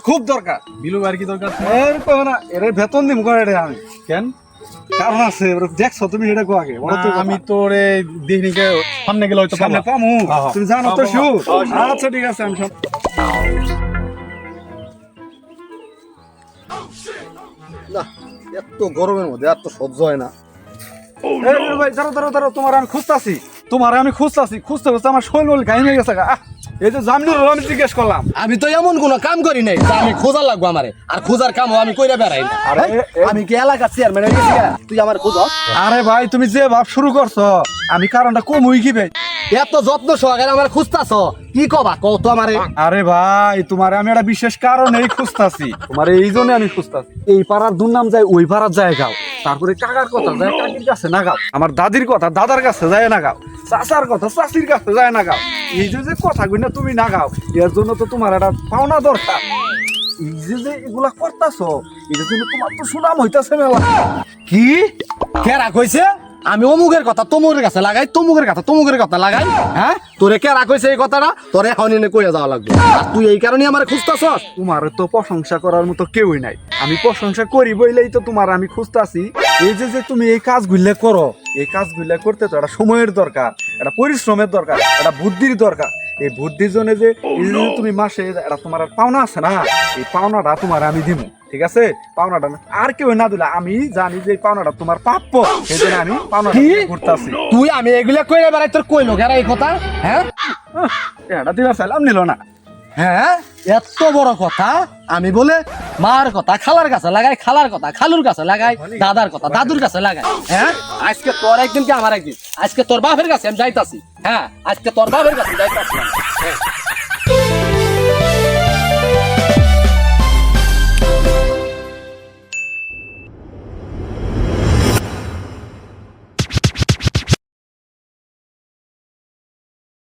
খুব দরকার বিলু আর কি দরকার আমি আছে দেখছ তুমি এটা তো আমি তোরে দিনিকে সামনে গেলে সামনে পামু। তুমি জানো তো। আচ্ছা ঠিক আছে আমি সব এত গরমের মধ্যে এত সহ্য হয় না ভাই তোমার আমি খুঁজতাছি। তোমার আমি খুঁজতাছি খুঁজতে খুঁজতে আমার শৈল গাইমে গেছে এই যে জামিনুর আমি জিজ্ঞেস করলাম। আমি তো এমন কোনো কাম করি নাই যে আমি খোঁজা লাগবো আমারে। আর খোঁজার কামও আমি কইরা বেড়াই না। আমি কি এলাকার চেয়ারম্যান হয়ে গেছি তুই আমার খোঁজ। আরে ভাই তুমি যে ভাব শুরু করছ আমি কারণটা কম হই কি ভাই? এত যত্ন সহকারে আমার খুঁজতাছ কি কবা কও তো আমারে। আরে ভাই তোমার আমি একটা বিশেষ কারণেই খুঁজতাছি। তোমার এই জন্য আমি খুঁজতাছি। এই পাড়ার দুর্নাম যায় ওই পাড়ার যায় গাও তারপরে কাকার কথা যায় কাকির কাছে না গাও। আমার দাদির কথা দাদার কাছে যায় নাগাও চাচার কথা চাচির কাছে যায় নাগাও এই যে যে কথাগুলো না তুমি নাগাও এর জন্য তো তোমার একটা পাওনা দরকার। এই যে যে এগুলা করতাছ এটার জন্য তোমার তো সুনাম হইতাছে মেলা। কি? কেরা কইছে আমি অমুকের কথা, তমুকের কাছে লাগাই, তমুকের কথা তমুকের কথা লাগাই হ্যাঁ? তোরে কেরা কইছে এই কথাটা? তোরে এখন এনে কইয়া যাওয়া লাগবে। তুই এই কারণে আমার খুঁজতাছস? তোমার তো প্রশংসা করার মতো কেউই নাই। আমি প্রশংসা করি বইলেই তো তোমার আমি খুঁজতাছি। এই যে যে তুমি এই কাজগুলো করো, এই কাজগুলো করতে তো একটা সময়ের দরকার একটা পরিশ্রমের দরকার একটা বুদ্ধির দরকার। এই বুদ্ধিজনে যে তুমি মাসে এটা তোমার আর পাওনা আছে না? এই পাওনাটা তোমার আমি দিব ঠিক আছে? পাওনাটা আর কেউ না দিলে আমি জানি যে পাওনাটা তোমার প্রাপ্য। সেই জন্য আমি পাওনাটা ঘুরতেছি। তুই আমি এগুলা কইরা বেড়াই তোর কইলো কেরা এই কথা? হ্যাঁ? এটা দিবা ফেলাম নিল না। হ্যাঁ? এত বড় কথা? আমি বলে মার কথা, খালার কাছে লাগাই, খালার কথা, খালুর কাছে লাগাই, দাদার কথা, দাদুর কাছে লাগাই। হ্যাঁ? আজকে তোর একদিন কি আমার একদিন? আজকে তোর বাপের কাছে আমি যাইতাছি। হ্যাঁ? আজকে তোর বাপের কাছে যাইতাছি।